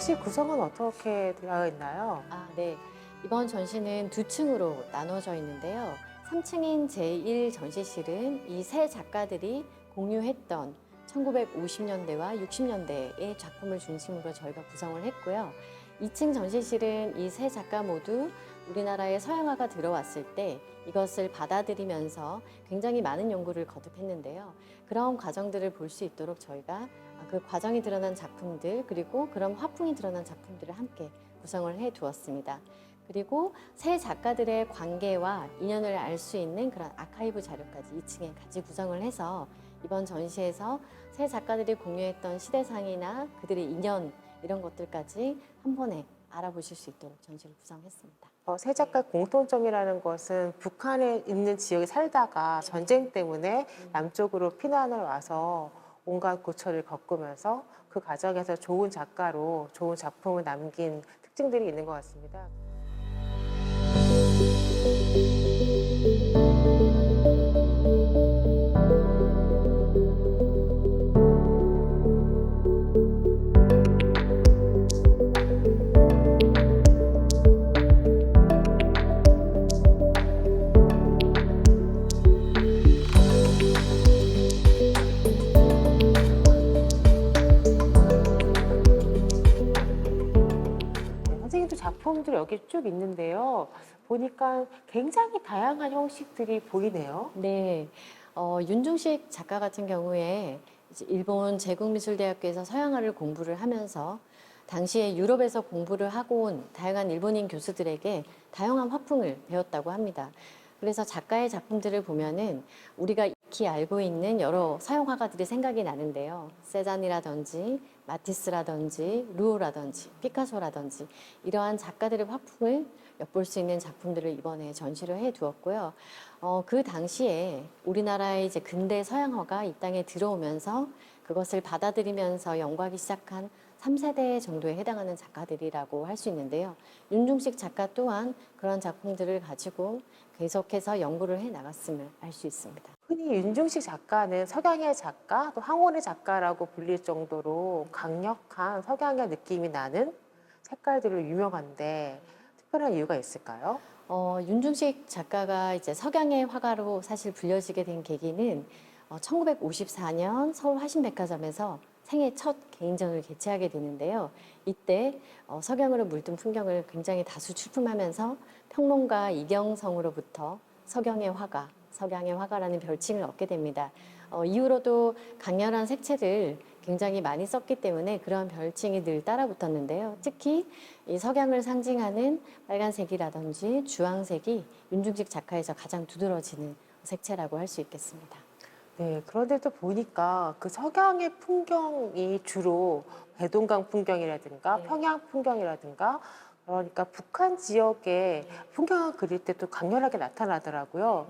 전시 구성은 어떻게 되어 있나요? 아, 네. 이번 전시는 두 층으로 나눠져 있는데요. 3층인 제1 전시실은 이 세 작가들이 공유했던 1950년대와 60년대의 작품을 중심으로 저희가 구성을 했고요. 2층 전시실은 이 세 작가 모두 우리나라에 서양화가 들어왔을 때 이것을 받아들이면서 굉장히 많은 연구를 거듭했는데요. 그런 과정들을 볼 수 있도록 저희가 그 과정이 드러난 작품들 그리고 그런 화풍이 드러난 작품들을 함께 구성을 해 두었습니다. 그리고 세 작가들의 관계와 인연을 알 수 있는 그런 아카이브 자료까지 2층에 같이 구성을 해서 이번 전시에서 세 작가들이 공유했던 시대상이나 그들의 인연 이런 것들까지 한 번에 알아보실 수 있도록 전시를 구성했습니다. 어, 세 작가 공통점이라는 것은 북한에 있는 지역에 살다가 전쟁 때문에 남쪽으로 피난을 와서 온갖 고초를 겪으면서 그 과정에서 좋은 작가로 좋은 작품을 남긴 특징들이 있는 것 같습니다. 작품들 여기 쭉 있는데요. 보니까 굉장히 다양한 형식들이 보이네요. 네, 어, 윤중식 작가 같은 경우에 이제 일본 제국미술대학교에서 서양화를 공부를 하면서 당시에 유럽에서 공부를 하고 온 다양한 일본인 교수들에게 다양한 화풍을 배웠다고 합니다. 그래서 작가의 작품들을 보면은 우리가 익히 알고 있는 여러 서양 화가들이 생각이 나는데요. 세잔이라든지 마티스라든지 루오라든지 피카소라든지 이러한 작가들의 화풍을 엿볼 수 있는 작품들을 이번에 전시를 해 두었고요. 어, 그 당시에 우리나라의 이제 근대 서양화가 이 땅에 들어오면서 그것을 받아들이면서 연구하기 시작한 3세대 정도에 해당하는 작가들이라고 할 수 있는데요. 윤중식 작가 또한 그런 작품들을 가지고 계속해서 연구를 해 나갔음을 알 수 있습니다. 흔히 윤중식 작가는 석양의 작가, 또 황혼의 작가라고 불릴 정도로 강력한 석양의 느낌이 나는 색깔들로 유명한데 특별한 이유가 있을까요? 어, 윤중식 작가가 이제 석양의 화가로 사실 불려지게 된 계기는 어, 1954년 서울 화신백화점에서 생애 첫 개인전을 개최하게 되는데요. 이때 어, 석양으로 물든 풍경을 굉장히 다수 출품하면서 평론가 이경성으로부터 석양의 화가, 석양의 화가라는 별칭을 얻게 됩니다. 어, 이후로도 강렬한 색채를 굉장히 많이 썼기 때문에 그런 별칭이 늘 따라붙었는데요. 특히 이 석양을 상징하는 빨간색이라든지 주황색이 윤중식 작가에서 가장 두드러지는 색채라고 할 수 있겠습니다. 네, 그런데도 보니까 그 석양의 풍경이 주로 배동강 풍경이라든가 네. 평양 풍경이라든가 그러니까 북한 지역의 풍경을 그릴 때 또 강렬하게 나타나더라고요.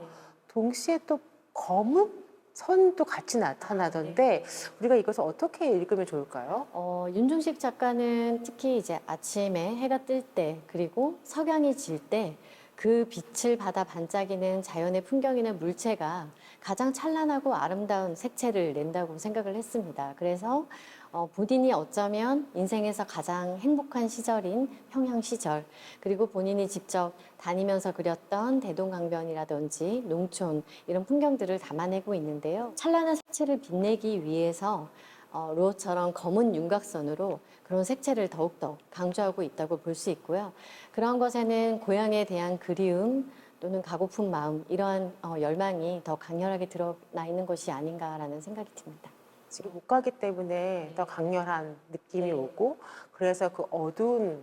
동시에 또 검은 선도 같이 나타나던데 우리가 이것을 어떻게 읽으면 좋을까요? 어, 윤중식 작가는 특히 이제 아침에 해가 뜰 때 그리고 석양이 질 때 그 빛을 받아 반짝이는 자연의 풍경이나 물체가 가장 찬란하고 아름다운 색채를 낸다고 생각을 했습니다. 그래서 어, 본인이 어쩌면 인생에서 가장 행복한 시절인 평양 시절 그리고 본인이 직접 다니면서 그렸던 대동강변이라든지 농촌 이런 풍경들을 담아내고 있는데요. 찬란한 색채를 빛내기 위해서 어, 로처럼 검은 윤곽선으로 그런 색채를 더욱더 강조하고 있다고 볼 수 있고요. 그런 것에는 고향에 대한 그리움 또는 가고픈 마음 이러한 어, 열망이 더 강렬하게 드러나 있는 것이 아닌가라는 생각이 듭니다. 지금 못 가기 때문에 더 강렬한 느낌이 네. 오고 그래서 그 어두운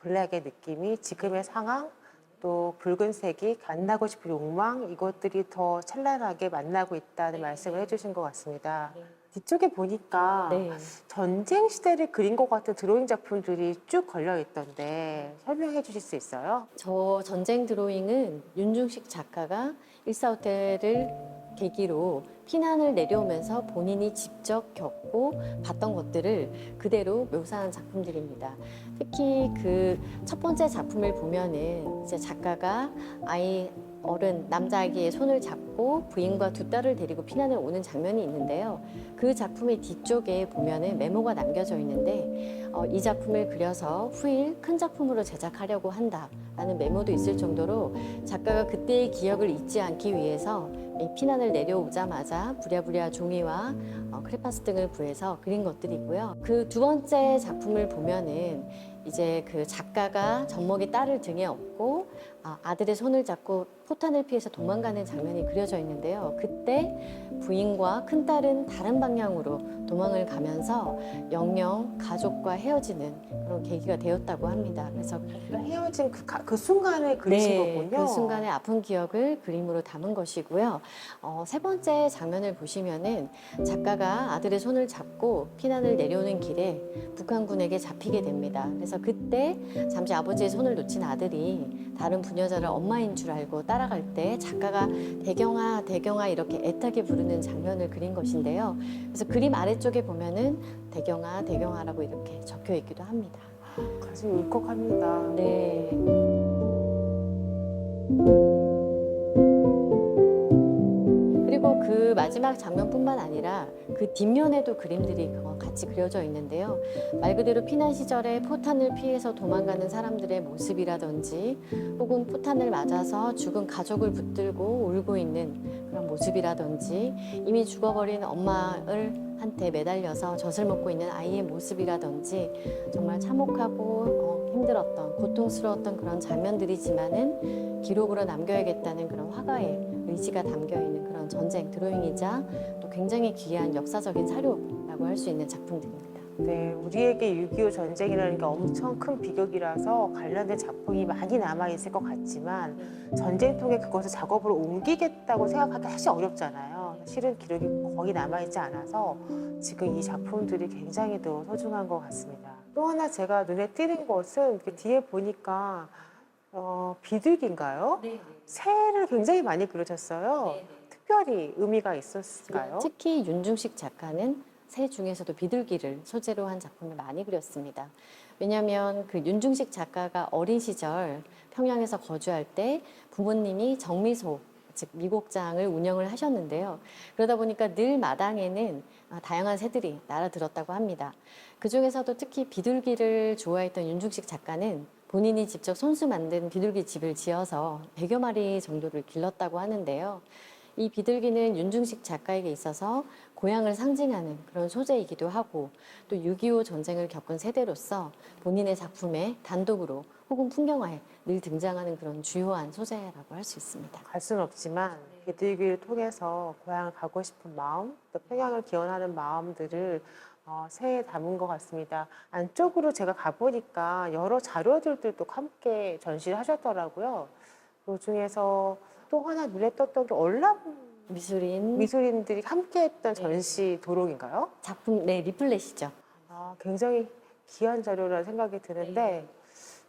블랙의 느낌이 지금의 상황 또 붉은색이 만나고 싶은 욕망 이것들이 더 찬란하게 만나고 있다는 말씀을 해주신 것 같습니다. 뒤쪽에 보니까 네. 전쟁 시대를 그린 것 같은 드로잉 작품들이 쭉 걸려 있던데 설명해 주실 수 있어요? 저 전쟁 드로잉은 윤중식 작가가 일사후퇴를 계기로 피난을 내려오면서 본인이 직접 겪고 봤던 것들을 그대로 묘사한 작품들입니다. 특히 그 첫 번째 작품을 보면은 이제 작가가 아이 어른 남자아기의 손을 잡고 부인과 두 딸을 데리고 피난을 오는 장면이 있는데요. 그 작품의 뒤쪽에 보면은 메모가 남겨져 있는데 어, 이 작품을 그려서 후일 큰 작품으로 제작하려고 한다라는 메모도 있을 정도로 작가가 그때의 기억을 잊지 않기 위해서 이 피난을 내려오자마자 부랴부랴 종이와 어, 크레파스 등을 구해서 그린 것들이고요. 그 두 번째 작품을 보면은 이제 그 작가가 젖먹이 딸을 등에 업고 아, 아들의 손을 잡고 포탄을 피해서 도망가는 장면이 그려져 있는데요. 그때 부인과 큰 딸은 다른 방향으로 도망을 가면서 영영 가족과 헤어지는 그런 계기가 되었다고 합니다. 그래서 그러니까 헤어진 그, 가- 그 순간에 그리신 거군요. 그 순간의 아픈 기억을 그림으로 담은 것이고요. 어, 세 번째 장면을 보시면은 작가가 아들의 손을 잡고 피난을 내려오는 길에 북한군에게 잡히게 됩니다. 그래서 그때 잠시 아버지의 손을 놓친 아들이 다른 부녀자를 엄마인 줄 알고 따라 갈 때 작가가 대경아, 대경아 이렇게 애타게 부르는 장면을 그린 것인데요. 그래서 그림 아래쪽에 보면은 대경아, 대경아라고 이렇게 적혀 있기도 합니다. 가슴이 울컥합니다. 네. 그 마지막 장면뿐만 아니라 그 뒷면에도 그림들이 어, 같이 그려져 있는데요. 말 그대로 피난 시절에 포탄을 피해서 도망가는 사람들의 모습이라든지 혹은 포탄을 맞아서 죽은 가족을 붙들고 울고 있는 그런 모습이라든지 이미 죽어버린 엄마를 한테 매달려서 젖을 먹고 있는 아이의 모습이라든지 정말 참혹하고 어, 힘들었던 고통스러웠던 그런 장면들이지만은 기록으로 남겨야겠다는 그런 화가의 의지가 담겨 있는 그런 전쟁 드로잉이자 또 굉장히 귀한 역사적인 사료라고 할 수 있는 작품들입니다. 네, 우리에게 6.25 전쟁이라는 게 엄청 큰 비극이라서 관련된 작품이 많이 남아있을 것 같지만 전쟁 통에 그것을 작업으로 옮기겠다고 생각하기 사실 어렵잖아요. 실은 기록이 거의 남아있지 않아서 지금 이 작품들이 굉장히 더 소중한 것 같습니다. 또 하나 제가 눈에 띄는 것은 그 뒤에 보니까 어, 비둘기인가요? 새를 굉장히 많이 그려졌어요. 특별히 의미가 있었을까요? 특히 윤중식 작가는 새 중에서도 비둘기를 소재로 한 작품을 많이 그렸습니다. 왜냐하면 그 윤중식 작가가 어린 시절 평양에서 거주할 때 부모님이 정미소 즉 미곡장을 운영을 하셨는데요. 그러다 보니까 늘 마당에는 아, 다양한 새들이 날아들었다고 합니다. 그 중에서도 특히 비둘기를 좋아했던 윤중식 작가는 본인이 직접 손수 만든 비둘기 집을 지어서 100여 마리 정도를 길렀다고 하는데요. 이 비둘기는 윤중식 작가에게 있어서 고향을 상징하는 그런 소재이기도 하고 또 6.25 전쟁을 겪은 세대로서 본인의 작품에 단독으로 혹은 풍경화에 늘 등장하는 그런 주요한 소재라고 할 수 있습니다. 갈 수는 없지만 비둘기를 통해서 고향을 가고 싶은 마음, 또 평양을 기원하는 마음들을 어, 새에 담은 것 같습니다. 안쪽으로 제가 가보니까 여러 자료들도 또 함께 전시를 하셨더라고요. 그 중에서 또 하나 눈에 떴던 게 얼람 미술인 미술인들이 함께 했던 네. 전시 도록인가요? 작품 네 리플렛이죠. 아, 굉장히 귀한 자료라 생각이 드는데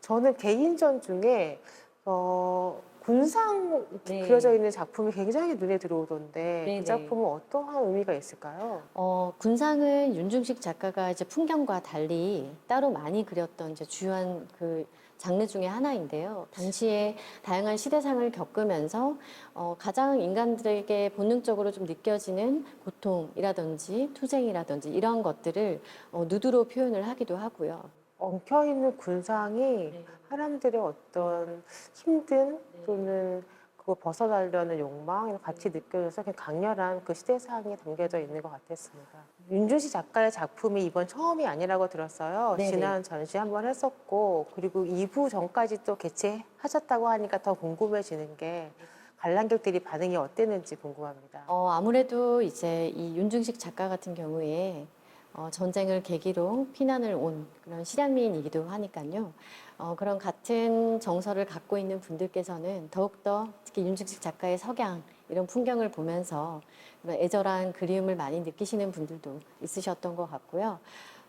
저는 개인전 중에 어, 군상 네. 그려져 있는 작품이 굉장히 눈에 들어오던데 네, 네. 이 작품은 어떠한 의미가 있을까요? 어, 군상은 윤중식 작가가 이제 풍경과 달리 따로 많이 그렸던 이제 주요한 그 장르 중에 하나인데요. 당시에 다양한 시대상을 겪으면서 어, 가장 인간들에게 본능적으로 좀 느껴지는 고통이라든지 투쟁이라든지 이런 것들을 어, 누드로 표현을 하기도 하고요. 엉켜 있는 군상이 사람들의 어떤 힘든 또는 그거 벗어나려는 욕망 같이 느껴져서 그냥 강렬한 그 시대상이 담겨져 있는 것 같았습니다. 윤준시 작가의 작품이 이번 처음이 아니라고 들었어요. 네네. 지난 전시 한번 했었고 그리고 2부 전까지 또 개최하셨다고 하니까 더 궁금해지는 게 관람객들이 반응이 어땠는지 궁금합니다. 어, 아무래도 이제 이 윤중식 작가 같은 경우에 어, 전쟁을 계기로 피난을 온 그런 실향민이기도 하니까요. 어, 그런 같은 정서를 갖고 있는 분들께서는 더욱더 특히 윤중식 작가의 석양 이런 풍경을 보면서 그런 애절한 그리움을 많이 느끼시는 분들도 있으셨던 것 같고요.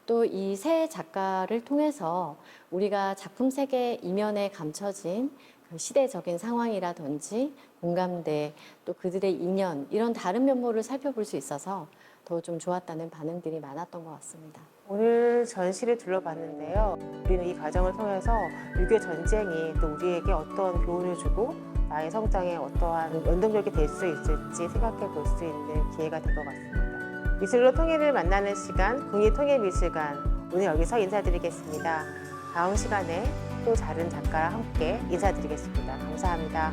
또이새 작가를 통해서 우리가 작품 세계 이면에 감춰진 그 시대적인 상황이라든지 공감대 또 그들의 인연 이런 다른 면모를 살펴볼 수 있어서 더 좀 좋았다는 반응들이 많았던 것 같습니다. 오늘 전시를 둘러봤는데요. 우리는 이 과정을 통해서 6.25 전쟁이 또 우리에게 어떤 교훈을 주고 나의 성장에 어떠한 원동력이 될 수 있을지 생각해 볼 수 있는 기회가 될 것 같습니다. 미술로 통일을 만나는 시간, 국립통일미술관 오늘 여기서 인사드리겠습니다. 다음 시간에 또 다른 작가와 함께 인사드리겠습니다. 감사합니다.